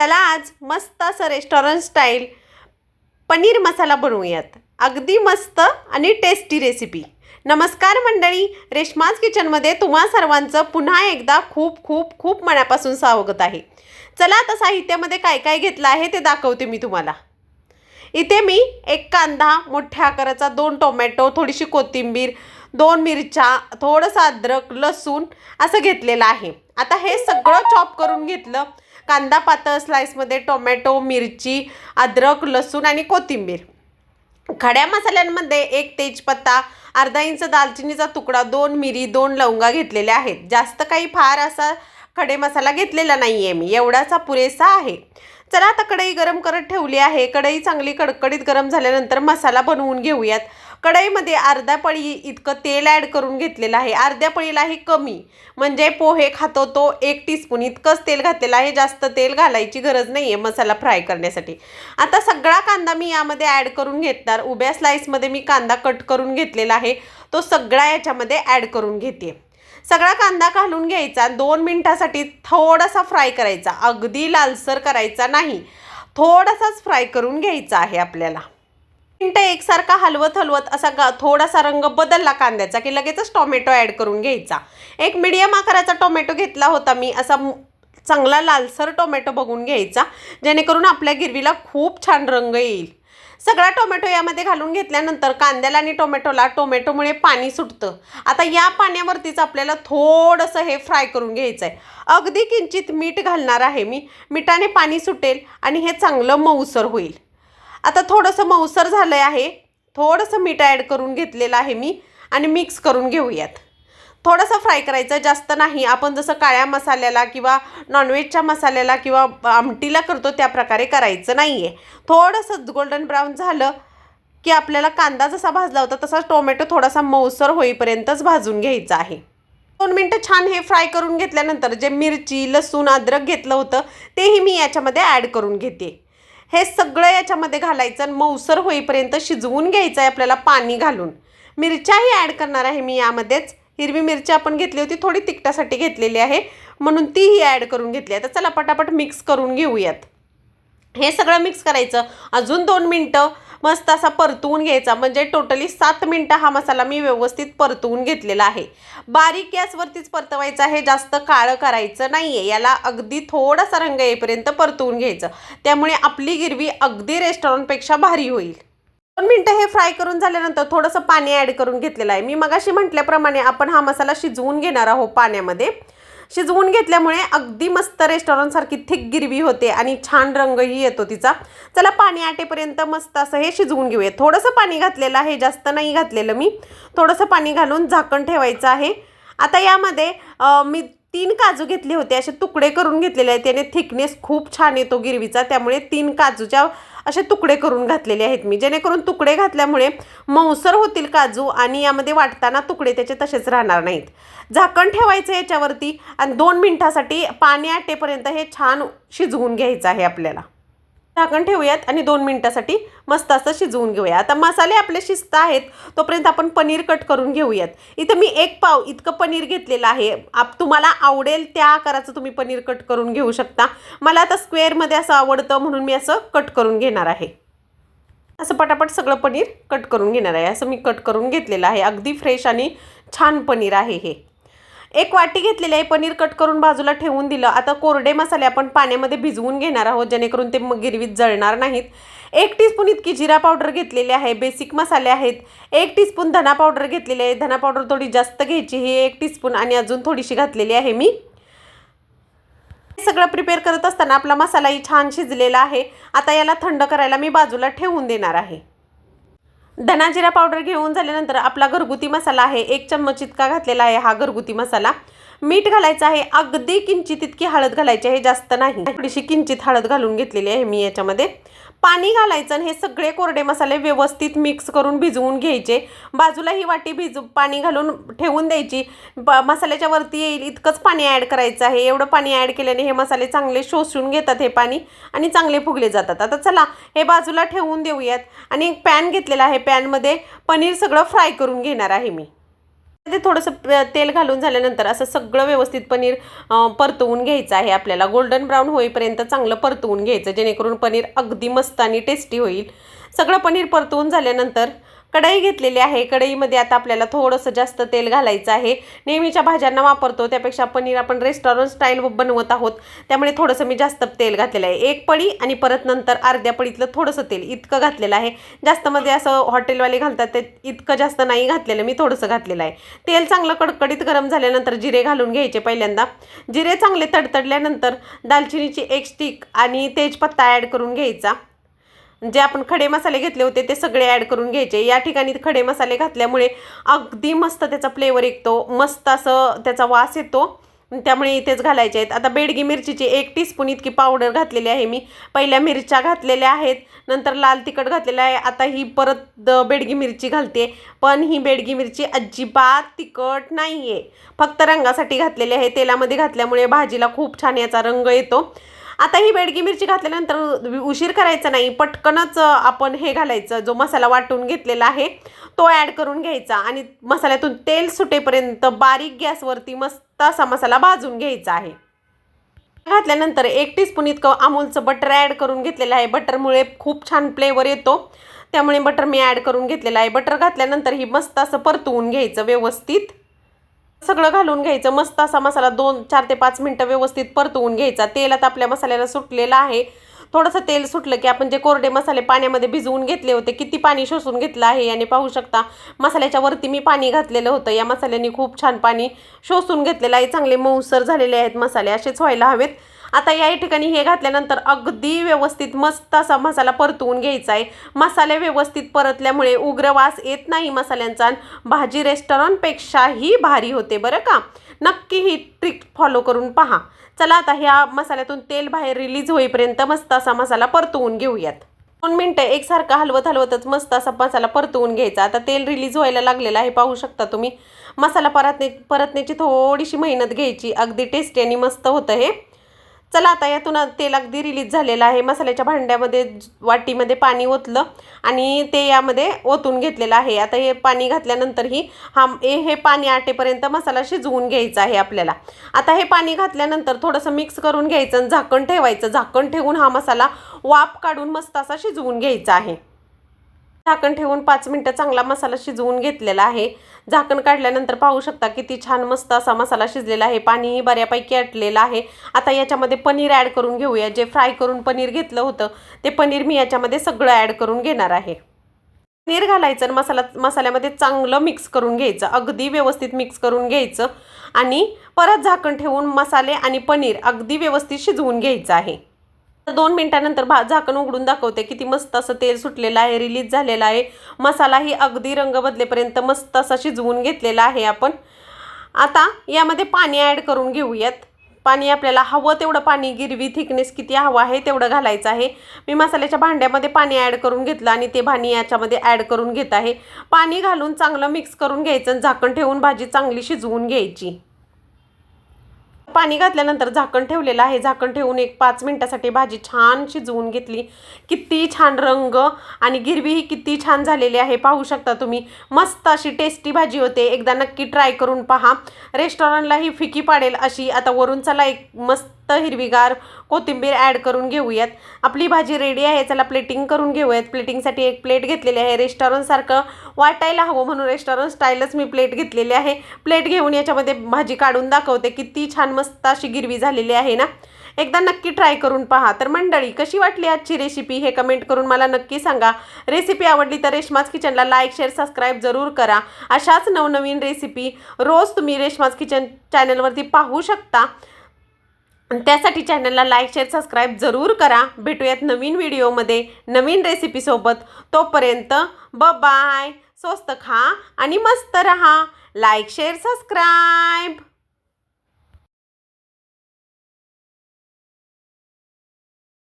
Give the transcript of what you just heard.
त्याला आज मस्त असं रेस्टॉरंट स्टाईल पनीर मसाला बनवूयात. अगदी मस्त आणि टेस्टी रेसिपी नमस्कार मंडळी रेश्माज किचनमध्ये तुम्हा सर्वांचं पुन्हा एकदा खूप खूप खूप मनापासून स्वागत आहे. चला आता साहित्यामध्ये काय काय घेतलं आहे ते दाखवते मी तुम्हाला. इथे मी एक कांदा मोठ्या आकाराचा दोन टोमॅटो थोडीशी कोथिंबीर दोन मिरच्या थोडंसं अद्रक लसूण असं घेतलेलं आहे. आता हे सगळं चॉप करून घेतलं. कांदा पातळ स्लाईसमध्ये टोमॅटो मिरची अद्रक लसूण आणि कोथिंबीर. खड्या मसाल्यांमध्ये एक तेजपत्ता अर्धा इंच दालचिनीचा तुकडा दोन मिरी दोन लवंगा घेतलेल्या आहेत. जास्त काही फार असा खडे मसाला घेतलेला नाही आहे मी. एवढाचा पुरेसा आहे. चला आता कढई गरम करत ठेवली आहे. कढई चांगली कडकडीत गरम झाल्यानंतर मसाला बनवून घेऊयात. कढईमध्ये अर्धा पळी इतकं तेल ॲड करून घेतलेलं आहे. अर्ध्या पळीलाही कमी. म्हणजे पोहे खातो तो एक टीस्पून इतकंच तेल घातलेलं आहे. जास्त तेल घालायची गरज नाही आहे मसाला फ्राय करण्यासाठी. आता सगळा कांदा मी यामध्ये ॲड करून घेतणार. उभ्या स्लाईसमध्ये मी कांदा कट करून घेतलेला आहे. तो सगळा याच्यामध्ये ॲड करून घेते सगळा कांदा घालून घ्यायचा. दोन मिनटासाठी थोडासा फ्राय करायचा. अगदी लालसर करायचा नाही. थोडासाच फ्राय करून घ्यायचा आहे आपल्याला. मिनटं एकसारखा हलवत हलवत असा गा थोडासा रंग बदलला कांद्याचा की लगेचच टोमॅटो ॲड करून घ्यायचा. एक मिडियम आकाराचा टोमॅटो घेतला होता मी असा चांगला लालसर टोमॅटो बघून घ्यायचा जेणेकरून आपल्या गिरवीला खूप छान रंग येईल. सगळा टोमॅटो यामध्ये घालून घेतल्यानंतर कांद्याला आणि टोमॅटोला टोमॅटोमुळे पाणी सुटतं. आता या पाण्यावरतीच आपल्याला थोडंसं हे फ्राय करून घ्यायचं आहे अगदी किंचित मीठ घालणार आहे मी. मिठाने पाणी सुटेल आणि हे चांगलं मऊसर होईल. आता थोडंसं मऊसर झालं आहे. थोडंसं मीठ ॲड करून घेतलेलं आहे मी आणि मिक्स करून घेऊयात. थोडंसं फ्राय करायचं जास्त नाही. आपण जसं काळ्या मसाल्याला किंवा नॉनव्हेजच्या मसाल्याला किंवा आमटीला करतो त्या प्रकारे करायचं नाही आहे थोडंसं गोल्डन ब्राऊन झालं की आपल्याला कांदा जसा भाजला होता तसा टोमॅटो थोडासा मऊसर होईपर्यंतच भाजून घ्यायचा आहे. दोन मिनटं छान हे फ्राय करून घेतल्यानंतर जे मिरची लसूण अद्रक घेतलं होतं तेही मी याच्यामध्ये ॲड करून घेते. हे सगळं याच्यामध्ये घालायचं आणि मऊसर होईपर्यंत शिजवून घ्यायचं आहे आपल्याला पाणी घालून. मिरच्याही ॲड करणार आहे मी यामध्येच. हिरवी मिरची आपण घेतली होती थोडी तिखटासाठी घेतलेली आहे. म्हणून तीही ॲड करून घेतली आहे. तर चला पटापट मिक्स करून घेऊयात. हे सगळं मिक्स करायचं. अजून दोन मिनटं. मस्त असा परतवून घ्यायचा. म्हणजे टोटली सात मिनटं हा मसाला मी व्यवस्थित परतवून घेतलेला आहे. बारीक गॅसवरतीच परतवायचा आहे. जास्त काळं करायचं नाही आहे याला अगदी थोडासा रंग येईपर्यंत परतवून घ्यायचं. त्यामुळे आपली गिरवी अगदी रेस्टॉरंटपेक्षा भारी होईल. दोन मिनटं हे फ्राय करून झाल्यानंतर थोडंसं पाणी ॲड करून घेतलेलं आहे. मी मगाशी म्हटल्याप्रमाणे आपण हा मसाला शिजवून घेणार आहोत पाण्यामध्ये. शिजवून घेतल्यामुळे अगदी मस्त रेस्टॉरंटसारखी थिक गिरवी होते आणि छान रंगही येतो तिचा. चला पाणी आटेपर्यंत मस्त असं हे शिजवून घेऊया. थोडंसं पाणी घातलेलं आहे जास्त नाही घातलेलं मी. थोडंसं पाणी घालून झाकण ठेवायचं आहे. आता यामध्ये मी तीन काजू घेतले होते. असे तुकडे करून घेतलेले आहेत. त्याने थिकनेस खूप छान येतो गिरवीचा. त्यामुळे तीन काजूच्या असे तुकडे करून घातलेले आहेत मी. जेणेकरून तुकडे घातल्यामुळे मऊसर होतील काजू आणि यामध्ये वाटताना तुकडे त्याचे तसेच राहणार नाहीत. झाकण ठेवायचं याच्यावरती आणि दोन मिनटासाठी पाणी आटेपर्यंत हे छान शिजवून घ्यायचं आहे आपल्याला. झाकण ठेवूयात आणि दोन मिनटासाठी मस्त असं शिजवून घेऊया. आता मसाले आपले शिस्त आहेत तोपर्यंत आपण पनीर कट करून घेऊयात. इथं मी एक पाव इतकं पनीर घेतलेलं आहे. आप तुम्हाला आवडेल त्या आकाराचं तुम्ही पनीर कट करून घेऊ शकता. मला आता स्क्वेअरमध्ये असं आवडतं म्हणून मी असं कट करून घेणार आहे. असं पटापट सगळं पनीर कट करून घेणार आहे. असं मी कट करून घेतलेलं आहे. अगदी फ्रेश आणि छान पनीर आहे हे. एक वाटी घेतलेली आहे पनीर कट करून बाजूला ठेवून दिलं. आता कोरडे मसाले आपण पाण्यामध्ये भिजवून घेणार आहोत जेणेकरून ते मग गिरवीत जळणार नाहीत. एक टीस्पून इतकी जिरा पावडर घेतलेली आहे बेसिक मसाले आहेत. एक टीस्पून धना पावडर घेतलेली आहे. धना पावडर थोडी जास्त घ्यायची ही एक टीस्पून आणि अजून थोडीशी घातलेली आहे मी. हे सगळं प्रिपेअर करत असताना आपला मसालाही छान शिजलेला आहे. आता याला थंड करायला मी बाजूला ठेवून देणार आहे. धनाजिरा पावडर घेऊन झाल्यानंतर आपला घरगुती मसाला आहे. एक चम्मच इतका घातलेला आहे हा घरगुती मसाला. मीठ घालायचं आहे. अगदी किंचित इतकी हळद घालायची आहे जास्त नाही. थोडीशी किंचित हळद घालून घेतलेली आहे मी याच्यामध्ये. पाणी घालायचं आणि हे सगळे कोरडे मसाले व्यवस्थित मिक्स करून भिजवून घ्यायचे. बाजूला ही वाटी भिजू पाणी घालून ठेवून द्यायची. ब मसाल्याच्या वरती येईल इतकंच पाणी ॲड करायचं आहे. एवढं पाणी ॲड केल्याने हे मसाले चांगले शोषून घेतात हे पाणी आणि चांगले फुगले जातात. आता चला हे बाजूला ठेवून देऊयात. आणि एक पॅन घेतलेला आहे. पॅनमध्ये पनीर सगळं फ्राय करून घेणार आहे मी. ते थोडंसं तेल घालून झाल्यानंतर असं सगळं व्यवस्थित पनीर परतवून घ्यायचं आहे आपल्याला. गोल्डन ब्राऊन होईपर्यंत चांगलं परतवून घ्यायचं जेणेकरून पनीर अगदी मस्त आणि टेस्टी होईल. सगळं पनीर परतवून झाल्यानंतर कढई घेतलेली आहे. कढईमध्ये आता आपल्याला थोडंसं जास्त तेल घालायचं आहे. नेहमीच्या भाज्यांना वापरतो. त्यापेक्षा पनीर आपण रेस्टॉरंट स्टाईल बनवत आहोत. त्यामुळे थोडंसं मी जास्त तेल घातलेलं आहे. एक पडी आणि परत नंतर अर्ध्या पडीतलं थोडंसं तेल इतकं घातलेलं आहे. जास्त मध्ये असं हॉटेलवाले घालतात ते इतकं जास्त नाही घातलेलं मी थोडंसं घातलेलं आहे. तेल चांगलं कडकडीत गरम झाल्यानंतर जिरे घालून घ्यायचे पहिल्यांदा. जिरे चांगले तडतडल्यानंतर दालचिनीची एक स्टिक आणि तेजपत्ता ॲड करून घ्यायचा. जे आपण खडे मसाले घेतले होते ते सगळे ॲड करून घ्यायचे. या ठिकाणी खडे मसाले घातल्यामुळे अगदी मस्त त्याचा फ्लेवर येतो मस्त असं त्याचा वास येतो. त्यामुळे इथेच घालायचे आहेत. आता बेडगी मिरचीची एक टीस्पून इतकी पावडर घातलेली आहे मी. पहिल्या मिरच्या घातलेल्या आहेत नंतर लाल तिखट घातलेलं आहे. आता ही परत बेडगी मिरची घालते. पण ही बेडगी मिरची अजिबात तिखट नाही आहे फक्त रंगासाठी घातलेली आहे. तेलामध्ये घातल्यामुळे भाजीला खूप छान याचा रंग येतो. आता ही बेडगी मिरची घातल्यानंतर उशीर करायचा नाही. पटकनच आपण हे घालायचं. जो मसाला वाटून घेतलेला आहे तो ॲड करून घ्यायचा. आणि मसाल्यातून तेल सुटेपर्यंत बारीक गॅसवरती मस्त असा मसाला भाजून घ्यायचा आहे. घातल्यानंतर एक टीस्पून इतकं अमूलचं बटर ॲड करून घेतलेलं आहे. बटरमुळे खूप छान फ्लेवर येतो. त्यामुळे बटर मी ॲड करून घेतलेलं आहे. बटर घातल्यानंतर ही मस्त असं परतवून घ्यायचं व्यवस्थित. सगळं घालून घ्यायचं. मस्त असा मसाला दोन चार ते पाच मिनटं व्यवस्थित परतवून घ्यायचा. तेलात आपल्या मसाल्याला सुटलेलं आहे. थोडंसं तेल सुटलं की आपण जे कोरडे मसाले पाण्यामध्ये भिजवून घेतले होते किती पाणी शोषून घेतलं आहे याने पाहू शकता. मसाल्याच्या वरती मी पाणी घातलेलं होतं. या मसाल्याने खूप छान पाणी शोषून घेतलेलं आहे. चांगले मऊसर झालेले आहेत मसाले. असेच व्हायला हवेत. आता या ठिकाणी हे घातल्यानंतर अगदी व्यवस्थित मस्त असा मसाला परतवून घ्यायचा आहे. मसाले व्यवस्थित परतल्यामुळे उग्र वास येत नाही मसाल्यांचा भाजी रेस्टॉरंटपेक्षाही भारी होते बरं का? नक्की ही ट्रिक फॉलो करून पहा. चला आता ह्या मसाल्यातून तेल बाहेर रिलीज होईपर्यंत मस्त असा मसाला परतवून घेऊयात. दोन मिनटं एकसारखा हलवत हलवतच मस्त असा मसाला परतवून घ्यायचा. आता तेल रिलीज व्हायला लागलेलं आहे पाहू शकता तुम्ही. मसाला परतने परतण्याची थोडीशी मेहनत घ्यायची. अगदी टेस्टी आणि मस्त होतं हे. चला आता यातून तेल अगदी रिलीज झालेलं आहे. मसाल्याच्या भांड्यामध्ये वाटीमध्ये पाणी ओतलं आणि ते यामध्ये ओतून घेतलेलं आहे. आता हे पाणी घातल्यानंतरही हा ए हे पाणी आटेपर्यंत मसाला शिजवून घ्यायचा आहे आपल्याला. आता हे पाणी घातल्यानंतर थोडंसं मिक्स करून घ्यायचं आणि झाकण ठेवायचं. झाकण ठेवून हा मसाला वाफ काढून मस्त असा शिजवून घ्यायचा आहे. झाकण ठेवून पाच मिनटं चांगला मसाला शिजवून घेतलेला आहे. झाकण काढल्यानंतर पाहू शकता किती छान मस्त असा मसाला शिजलेला आहे. पाणीही बऱ्यापैकी आटलेलं आहे. आता याच्यामध्ये पनीर ॲड करून घेऊया. जे फ्राय करून पनीर घेतलं होतं ते पनीर मी याच्यामध्ये सगळं ॲड करून घेणार आहे. पनीर घालायचं आणि मसाला मसाल्यामध्ये चांगलं मिक्स करून घ्यायचं. अगदी व्यवस्थित मिक्स करून घ्यायचं. आणि परत झाकण ठेवून मसाले आणि पनीर अगदी व्यवस्थित शिजवून घ्यायचं आहे. दोन मिनिटानंतर भा झाकण उघडून दाखवते. किती मस्त असं तेल सुटलेलं आहे रिलीज झालेला आहे. मसालाही अगदी रंग बदलेपर्यंत मस्त असा शिजवून घेतलेला आहे आपण. आता यामध्ये पाणी ॲड करून घेऊयात. पाणी आपल्याला हवं तेवढं पाणी गिरवी थिकनेस किती हवं आहे तेवढं घालायचं आहे. मी मसाल्याच्या भांड्यामध्ये पाणी ॲड करून घेतलं आणि ते पाणी याच्यामध्ये ॲड करून घेत आहे. पाणी घालून चांगलं मिक्स करून घ्यायचं आणि झाकण ठेवून भाजी चांगली शिजवून घ्यायची. पाणी घातल्यानंतर झाकण ठेवलेलं आहे. झाकण ठेवून एक पाच मिनटासाठी भाजी छान शिजवून घेतली. किती छान रंग आणि गिरवी ही किती छान झालेली आहे. पाहू शकता तुम्ही. मस्त अशी टेस्टी भाजी होते. एकदा नक्की ट्राय करून पहा. रेस्टॉरंटला ही फिकी पाडेल अशी. आता वरून चला एक मस्त हिरवीगार कोथिंबीर ॲड करून घेऊयात. आपली भाजी रेडी आहे चला प्लेटिंग करून घेऊयात. प्लेटिंगसाठी एक प्लेट घेतलेली आहे. रेस्टॉरंटसारखं वाटायला हवं म्हणून रेस्टॉरंट स्टाईलच मी प्लेट घेतलेली आहे. प्लेट घेऊन याच्यामध्ये भाजी काढून दाखवते. किती छान मस्त अशी गिरवी झालेली आहे ना? एकदा नक्की ट्राय करून पहा. तर मंडळी कशी वाटली आजची रेसिपी हे कमेंट करून मला नक्की सांगा. रेसिपी आवडली तर रेशमाज किचनला लाईक शेअर सबस्क्राईब जरूर करा. अशाच नवनवीन रेसिपी रोज तुम्ही रेशमाज किचन चॅनलवरती पाहू शकता. त्यासाठी चॅनलला लाईक शेअर सबस्क्राईब जरूर करा. भेटूयात नवीन व्हिडिओमध्ये नवीन रेसिपीसोबत तोपर्यंत ब बाय. स्वस्त खा आणि मस्त रहा. Like share subscribe.